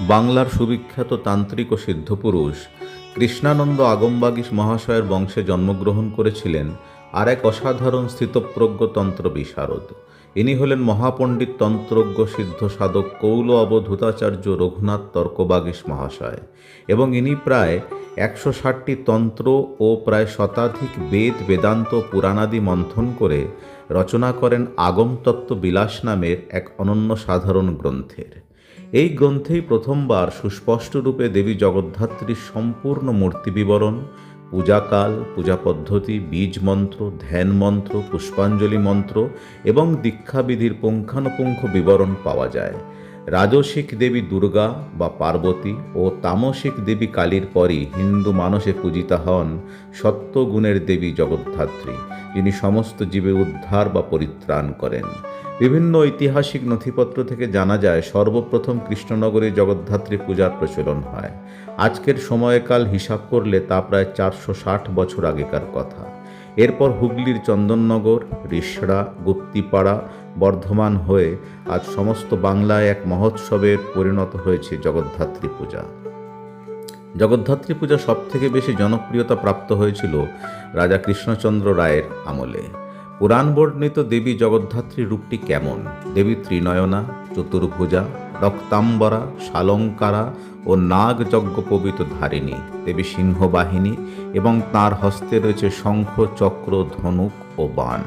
বাংলার সুবিখ্যাত তান্ত্রিক ও সিদ্ধপুরুষ কৃষ্ণানন্দ আগমবাগীশ মহাশয়ের বংশে জন্মগ্রহণ করেছিলেন আর এক অসাধারণ স্থিতপ্রজ্ঞ তন্ত্র বিশারদ। ইনি হলেন মহাপণ্ডিত তন্ত্রজ্ঞ সিদ্ধ সাধক কৌল অবধূতাচার্য রঘুনাথ তর্কবাগীশ মহাশয় এবং ইনি প্রায় একশো ষাটটি তন্ত্র ও প্রায় শতাধিক বেদ, বেদান্ত, পুরাণাদি মন্থন করে রচনা করেন আগমতত্ত্ব বিলাস নামের এক অনন্য সাধারণ গ্রন্থের। এই গ্রন্থেই প্রথমবার সুস্পষ্ট রূপে দেবী জগদ্ধাত্রীর সম্পূর্ণ মূর্তি বিবরণ, পূজাকাল, পূজা পদ্ধতি, বীজ মন্ত্র, ধ্যান মন্ত্র, পুষ্পাঞ্জলি মন্ত্র এবং দীক্ষাবিধির পুঙ্খানুপুঙ্খ বিবরণ পাওয়া যায়। রাজসিক দেবী দুর্গা বা পার্বতী ও তামসিক দেবী কালীর পরই হিন্দু মানসে পূজিতা হন সত্যগুণের দেবী জগদ্ধাত্রী, যিনি সমস্ত জীবে উদ্ধার বা পরিত্রাণ করেন। বিভিন্ন ঐতিহাসিক নথিপত্র থেকে জানা যায়, সর্বপ্রথম কৃষ্ণনগরে জগদ্ধাত্রী পূজার প্রচলন হয়। আজকের সময়কাল হিসাব করলে তা প্রায় চারশো ষাট বছর আগেকার কথা। এরপর হুগলির চন্দননগর রিষড়া গুপ্তিপাড়া বর্ধমান হয়ে আজ সমস্ত বাংলায় এক মহোৎসবের পরিণত হয়েছে জগদ্ধাত্রী পূজা। জগদ্ধাত্রী পূজা সবথেকে বেশি জনপ্রিয়তা প্রাপ্ত হয়েছিল রাজা কৃষ্ণচন্দ্র রায়ের আমলে। পুরাণ বর্ণিত দেবী জগদ্ধাত্রীর রূপটি কেমন? দেবী ত্রিনয়না, চতুর্ভুজা, রক্তাম্বরা শালঙ্কারা ও নাগ যজ্ঞপবিত ধারিণী। দেবী সিংহবাহিনী এবং তার হস্তে রয়েছে শঙ্খ, চক্র, ধনুক ও বাণ।